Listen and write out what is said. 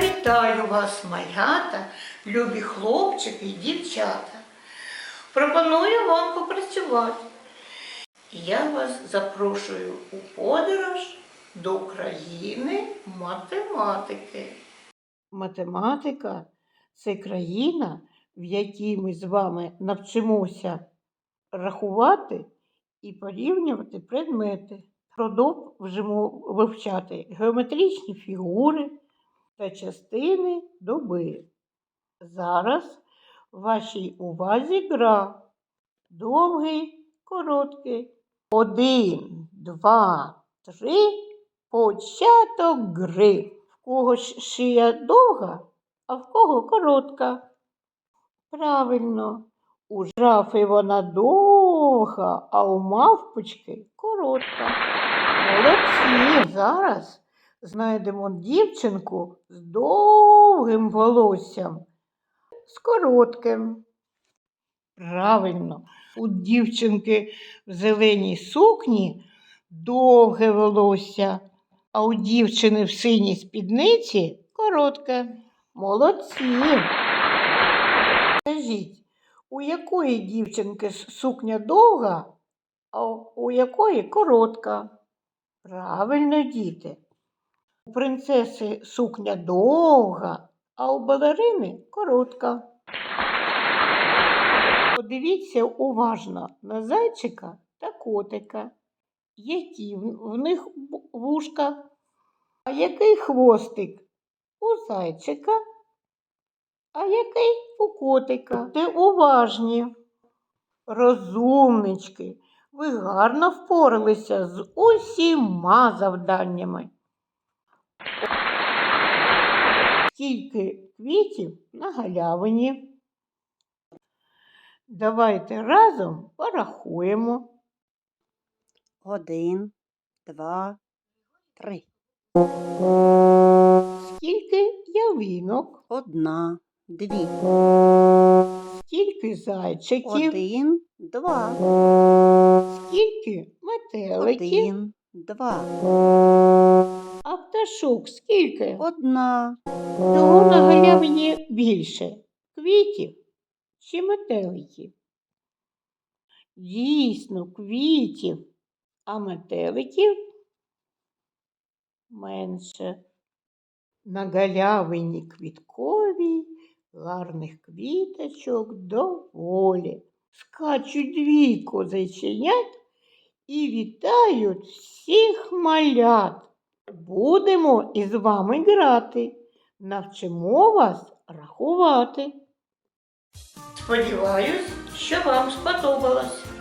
Вітаю вас, малята, любі хлопчики і дівчата. Пропоную вам попрацювати. Я вас запрошую у подорож до країни математики. Математика це країна, в якій ми з вами навчимося рахувати і порівнювати предмети. Продовжимо вивчати геометричні фігури та частини доби. Зараз в вашій увазі гра. Довгий, короткий. Один, два, три. Початок гри. В кого шия довга, а в кого коротка. Правильно, у жафи вона довга, а у мавпочки коротка. Молодці, зараз знайдемо дівчинку з довгим волоссям, з коротким. Правильно, у дівчинки в зеленій сукні довге волосся, а у дівчини в синій спідниці коротке. Молодці. Скажіть, у якої дівчинки сукня довга, а у якої коротка? Правильно, діти. У принцеси сукня довга, а у балерини коротка. Подивіться уважно на зайчика та котика. Які в них вушка, а який хвостик у зайчика, а який у котика. Будьте уважні. Розумнички, ви гарно впоралися з усіма завданнями. Скільки квітів на галявині? Давайте разом порахуємо. Один, два, три. Скільки ялинок, Одна, дві. скільки зайчиків, Один, два. скільки метеликів, Один, два. а пташок скільки? Одна. Чого на галявині більше? Квітів чи метеликів? Дійсно, квітів, а метеликів менше. На галявині квітковій гарних квіточок доволі. Скачуть дві зайченят і вітають всіх малят. Будемо із вами грати. Навчимо вас рахувати. Сподіваюсь, що вам сподобалось.